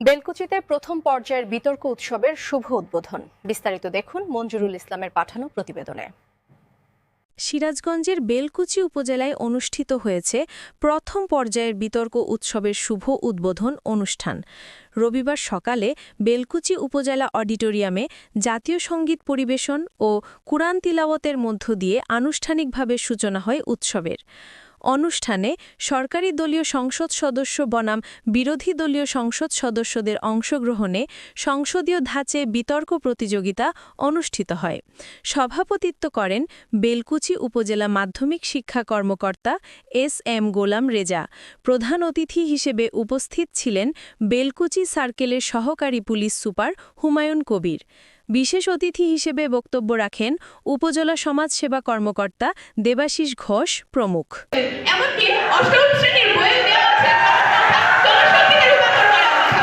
বেলকুচিতে প্রথম পর্যায়ের বিতর্ক উৎসবের শুভ উদ্বোধন। বিস্তারিত দেখুন মঞ্জুরুল ইসলামের পাঠানো প্রতিবেদনে। সিরাজগঞ্জের বেলকুচি উপজেলায় অনুষ্ঠিত হয়েছে প্রথম পর্যায়ের বিতর্ক উৎসবের শুভ উদ্বোধন অনুষ্ঠান। রবিবার সকালে বেলকুচি উপজেলা অডিটোরিয়ামে জাতীয় সংগীত পরিবেশন ও কুরআন তিলাওয়াতের মধ্য দিয়ে আনুষ্ঠানিকভাবে সূচনা হয় উৎসবের। অনুষ্ঠানে সরকারি দলীয় সংসদ সদস্য বনাম বিরোধী দলীয় সংসদ সদস্যদের অংশগ্রহণে সংসদীয় ধাঁচে বিতর্ক প্রতিযোগিতা অনুষ্ঠিত হয়। সভাপতিত্ব করেন বেলকুচি উপজেলা মাধ্যমিক শিক্ষা কর্মকর্তা এস এম গোলাম রেজা। প্রধান অতিথি হিসেবে উপস্থিত ছিলেন বেলকুচি সার্কেলের সহকারী পুলিশ সুপার হুমায়ুন কবির। বিশেষ অতিথি হিসেবে বক্তব্য রাখেন উপজেলা সমাজসেবা কর্মকর্তা দেবাশিস ঘোষ প্রমুখ। এমনকি অষ্টম শ্রেণির বইয়ে দেওয়া আছে। জনসংখ্যার উপর করা কথা।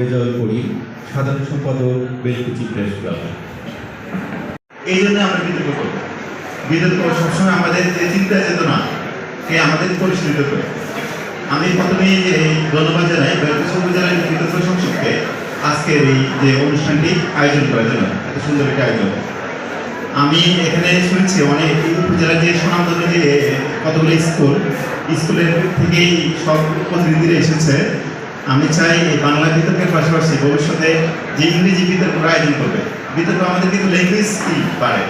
রেজাউল করিম সাধারণ সম্পাদক বেলকুচি প্রেস ক্লাব এই জন্য আমরা বিতর্ক করি। বিতর্ক সবসময় আমাদের যে চিন্তা চেতনা আমাদের পরিচালিত করে। আমি প্রথমে যে ধন্যবাদ জানাই বেলকুচি উপজেলার বিতর্ক সংসদকে আজকের এই যে অনুষ্ঠানটি আয়োজন করার জন্য, এত সুন্দর একটা আয়োজন। আমি এখানে শুনেছি অনেক এই উপজেলার যে সুনামধন্য যে কতগুলো স্কুল, স্কুলের থেকেই সব প্রতিনিধিরা এসেছে। আমি চাই এই বাংলা বিতর্কের পাশাপাশি ভবিষ্যতে যে ইংরেজি বিতর্ক আয়োজন করবে, বিতর্ক আমাদের কিন্তু ল্যাঙ্গুয়েজ কি পারে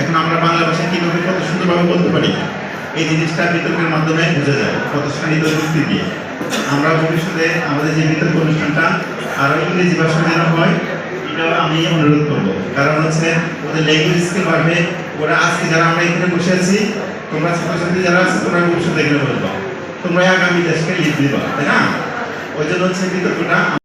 এখন আমরা বাংলা ভাষা কীভাবে কত সুন্দরভাবে বলতে পারি? এই জিনিসটা বিতর্কের মাধ্যমে বোঝা যায় সান্নিধ্য যুক্তি দিয়ে। আমরা ভবিষ্যতে আমাদের যে বিতর্ক অনুষ্ঠানটা আরও ইংরেজি ভাষা যেন হয়, এটাও আমি অনুরোধ করব। কারণ হচ্ছে, ওদের ল্যাঙ্গুয়েজ স্কিল বাড়বে। ওরা আজকে যারা আমরা এখানে বসে আছি, তোমরা ছাত্রছাত্রী যারা আছে, তোমরা ভবিষ্যতে এখানে বলবা তোমরা আগামী দেশকে লিড দিবা, তাই না? ওই জন্য হচ্ছে বিতর্কটা